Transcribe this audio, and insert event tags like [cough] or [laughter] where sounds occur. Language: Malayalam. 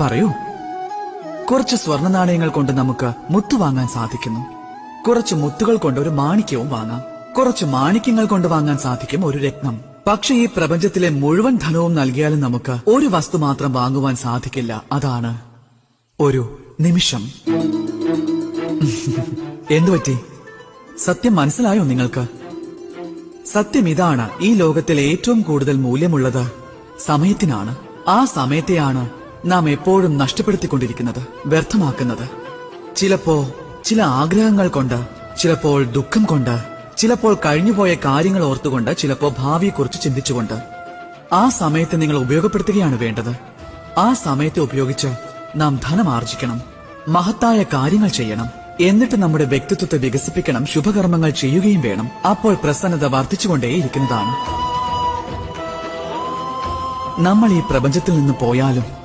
പറയൂ. കുറച്ച് സ്വർണ നാണയങ്ങൾ കൊണ്ട് നമുക്ക് മുത്ത് വാങ്ങാൻ സാധിക്കുന്നു. കുറച്ച് മുത്തുകൾ കൊണ്ട് ഒരു മാണിക്യവും വാങ്ങാം. കുറച്ച് മാണിക്യങ്ങൾ കൊണ്ട് വാങ്ങാൻ സാധിക്കും ഒരു രത്നം. പക്ഷേ ഈ പ്രപഞ്ചത്തിലെ മുഴുവൻ ധനവും നൽകിയാലും നമുക്ക് ഒരു വസ്തു മാത്രം വാങ്ങുവാൻ സാധിക്കില്ല. അതാണ് ഒരു നിമിഷം. [laughs] എന്തുപറ്റി സത്യം മനസ്സിലായോ നിങ്ങൾക്ക്? സത്യം ഇതാണ്. ഈ ലോകത്തിൽ ഏറ്റവും കൂടുതൽ മൂല്യമുള്ളത് സമയത്തിനാണ്. ആ സമയത്തെയാണ് നാം എപ്പോഴും നഷ്ടപ്പെടുത്തിക്കൊണ്ടിരിക്കുന്നത് വ്യർത്ഥമാക്കുന്നത്. ചിലപ്പോ ചില ആഗ്രഹങ്ങൾ കൊണ്ട് ചിലപ്പോൾ ദുഃഖം കൊണ്ട് ചിലപ്പോൾ കഴിഞ്ഞുപോയ കാര്യങ്ങൾ ഓർത്തുകൊണ്ട് ചിലപ്പോ ഭാവിയെക്കുറിച്ച് ചിന്തിച്ചുകൊണ്ട്. ആ സമയത്ത് നിങ്ങൾ ഉപയോഗപ്പെടുത്തുകയാണ് വേണ്ടത്. ആ സമയത്തെ ഉപയോഗിച്ച് നാം ധനം ആർജിക്കണം മഹത്തായ കാര്യങ്ങൾ ചെയ്യണം എന്നിട്ട് നമ്മുടെ വ്യക്തിത്വത്തെ വികസിപ്പിക്കണം ശുഭകർമ്മങ്ങൾ ചെയ്യുകയും വേണം. അപ്പോൾ പ്രസന്നത വർദ്ധിച്ചുകൊണ്ടേയിരിക്കുന്നതാണ്. നമ്മൾ ഈ പ്രപഞ്ചത്തിൽ നിന്ന് പോയാലും